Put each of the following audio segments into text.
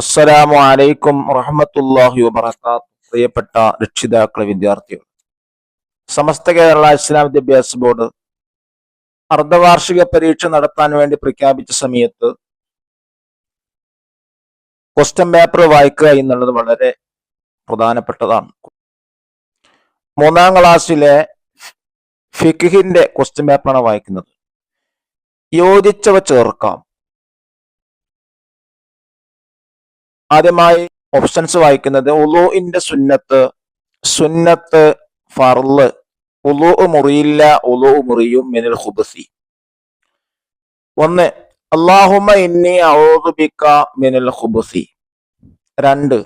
അസ്സലാമു അലൈക്കും റഹമത്തല്ലാഹി വബർക്കാത്തു പ്രിയപ്പെട്ട രക്ഷിതാക്കളെ വിദ്യാർത്ഥികൾ സമസ്ത കേരള ഇസ്ലാം വിദ്യാഭ്യാസ ബോർഡ് അർദ്ധവാർഷിക പരീക്ഷ നടത്താൻ വേണ്ടി പ്രഖ്യാപിച്ച സമയത്ത് ക്വസ്റ്റ്യൻ പേപ്പർ വായിക്കുക എന്നുള്ളത് വളരെ പ്രധാനപ്പെട്ടതാണ്. മൂന്നാം ക്ലാസ്സിലെ ഫിഖിന്റെ ക്വസ്റ്റ്യൻ പേപ്പറാണ് വായിക്കുന്നത്. യോജിച്ചവ ചേർക്കാം. ആദ്യമായി ഓപ്ഷൻസ് വായിക്കുന്നത് ഉലൂഇന്റെ സുന്നത്ത് സുന്നത്ത് ഫർൾ ഉലു മുറിയില്ല ഉലു മുറിയും മിനൽ ഹുബസി ഒന്ന് അള്ളാഹുമ ഇന്നി ഔദുബിക്ക മിനൽ ഹുബസി രണ്ട്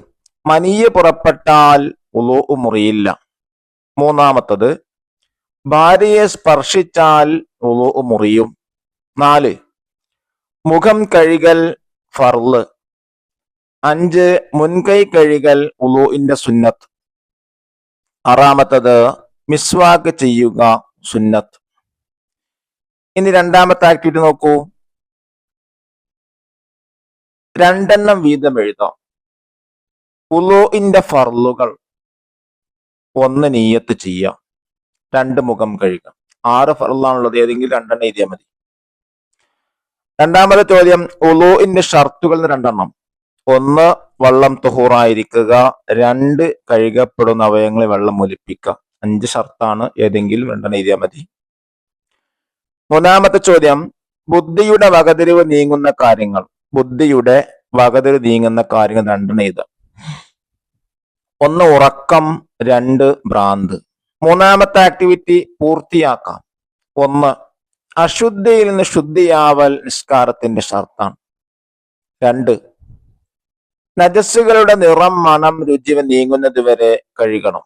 മനിയെ പുറപ്പെട്ടാൽ ഉലു മുറിയില്ല. മൂന്നാമത്തത് ഭാര്യയെ സ്പർശിച്ചാൽ ഉലു മുറിയും. നാല് മുഖം കഴുകൽ ഫർൾ. അഞ്ച് മുൻകൈ കഴുകൽ ഉളുവിന്റെ സുന്നത്ത്. ആറാമത്തത് മിസ്വാക്ക് ചെയ്യുക സുന്നത്ത്. ഇനി രണ്ടാമത്തെ ആക്ടിവിറ്റി നോക്കൂ. രണ്ടെണ്ണം വീതം എഴുതാം. ഉളുവിന്റെ ഫർലുകൾ ഒന്ന് നീയത്ത് ചെയ്യാം. രണ്ട് മുഖം കഴുകാം. ആറ് ഫർലാണുള്ളത് ഏതെങ്കിലും രണ്ടെണ്ണം എഴുതിയാൽ മതി. രണ്ടാമത്തെ ചോദ്യം ഉളുവിന്റെ ഷർത്തുകൾ രണ്ടെണ്ണം. ഒന്ന് വള്ളം തുഹൂറായിരിക്കുക. രണ്ട് കഴുകപ്പെടുന്ന അവയവങ്ങളെ വെള്ളം ഒലിപ്പിക്കുക. അഞ്ച് ഷർത്താണ് ഏതെങ്കിലും രണ്ടെണ്ണം എഴുതിയാൽ മതി. മൂന്നാമത്തെ ചോദ്യം. ബുദ്ധിയുടെ വകതിരിവ് നീങ്ങുന്ന കാര്യങ്ങൾ. ബുദ്ധിയുടെ വകതിരിവ് നീങ്ങുന്ന കാര്യങ്ങൾ രണ്ടെണ്ണം എഴുതുക. ഒന്ന് ഉറക്കം. രണ്ട് ഭ്രാന്ത്. മൂന്നാമത്തെ ആക്ടിവിറ്റി പൂർത്തിയാക്കാം. ഒന്ന് അശുദ്ധിയിൽ നിന്ന് ശുദ്ധിയാവൽ നിസ്കാരത്തിന്റെ ഷർത്താണ്. രണ്ട് നജസ്സുകളുടെ നിറം മണം നീങ്ങുന്നത് വരെ കഴുകണം.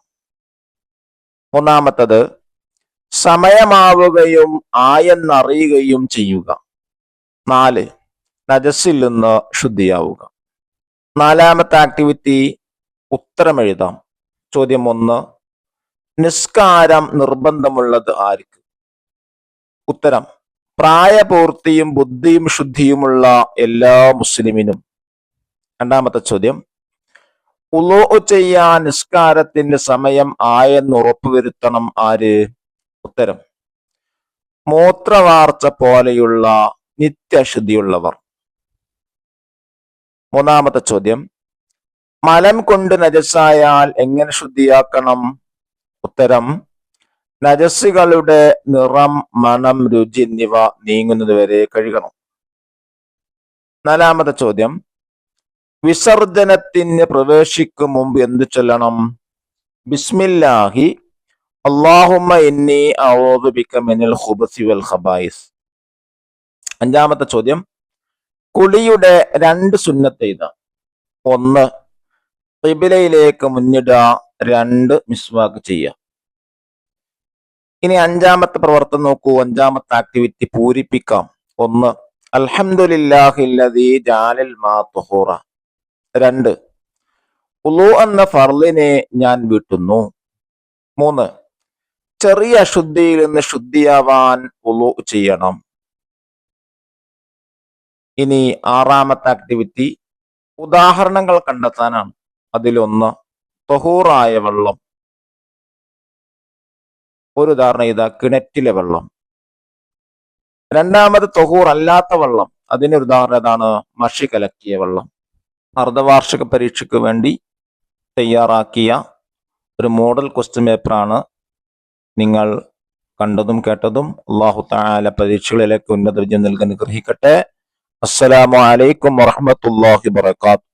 മൂന്നാമത്തത് സമയമാവുകയും ആയെന്നറിയുകയും ചെയ്യുക. നാല് നജസ്സിൽ നിന്ന് ശുദ്ധിയാവുക. നാലാമത്തെ ആക്ടിവിറ്റി ഉത്തരമെഴുതാം ചോദ്യം ഒന്ന് നിസ്കാരം നിർബന്ധമുള്ളത് ആർക്ക്? ഉത്തരം പ്രായപൂർത്തിയും ബുദ്ധിയും ശുദ്ധിയുമുള്ള എല്ലാ മുസ്ലിമിനും. രണ്ടാമത്തെ ചോദ്യം. ഉലോ ചെയ്യാൻ നിസ്കാരത്തിന്റെ സമയം ആയെന്ന് ഉറപ്പുവരുത്തണം ആര്? ഉത്തരം. മൂത്രവാർച്ച പോലെയുള്ള നിത്യശുദ്ധിയുള്ളവർ. മൂന്നാമത്തെ ചോദ്യം. മലം കൊണ്ട് നജസ്സായാൽ എങ്ങനെ ശുദ്ധിയാക്കണം? ഉത്തരം. നജസ്സുകളുടെ നിറം മണം രുചി എന്നിവ നീങ്ങുന്നത് വരെ കഴുകണം. നാലാമത്തെ ചോദ്യം. വിസർജനത്തിന് പ്രവേശിക്കും മുമ്പ് എന്ത് ചൊല്ലണം? ബിസ്മില്ലാഹി. അള്ളാഹുമ്മ ഇന്നി ഔദുബിക മിനൽ ഖുബസി വൽ അഞ്ചാമത്തെ ചോദ്യം. കുളിയുടെ രണ്ട് സുന്നത്ത് ഇത് ഒന്ന് ത്രിബിലയിലേക്ക് മുന്നിടുക രണ്ട് മിസ്വാക്ക് ചെയ്യുക ഇനി അഞ്ചാമത്തെ പ്രവർത്തനം നോക്കൂ. അഞ്ചാമത്തെ ആക്ടിവിറ്റി പൂരിപ്പിക്കാം. ഒന്ന് അൽഹമുല്ലാഹില്ലതി ജാലൽ മാ തുഹൂറ. രണ്ട്. ഉലു എന്ന ഫർലിനെ ഞാൻ വീട്ടുന്നു. മൂന്ന്. ചെറിയ അശുദ്ധിയിൽ നിന്ന് ശുദ്ധിയാവാൻ ഉലു ചെയ്യണം. ഇനി ആറാമത്തെ ആക്ടിവിറ്റി ഉദാഹരണങ്ങൾ കണ്ടെത്താനാണ്. അതിലൊന്ന് തൊഹൂറായ വെള്ളം. ഒരു ഉദാഹരണം ഇതാ കിണറ്റിലെ വെള്ളം. രണ്ടാമത് തൊഹൂർ അല്ലാത്ത വെള്ളം. അതിനൊരു ഉദാഹരണം ഇതാണ് മഷി കലക്കിയ വെള്ളം. അർദ്ധവാർഷിക പരീക്ഷയ്ക്ക് വേണ്ടി തയ്യാറാക്കിയ ഒരു മോഡൽ ക്വസ്റ്റ്യൻ പേപ്പറാണ് നിങ്ങൾ കണ്ടതും കേട്ടതും. അള്ളാഹു താല പരീക്ഷകളിലേക്ക് ഉന്നത വിജയം നൽകാൻ ഗ്രഹിക്കട്ടെ അസ്സലാമു അലൈക്കും വറഹമത്തല്ലാഹി വാത്തു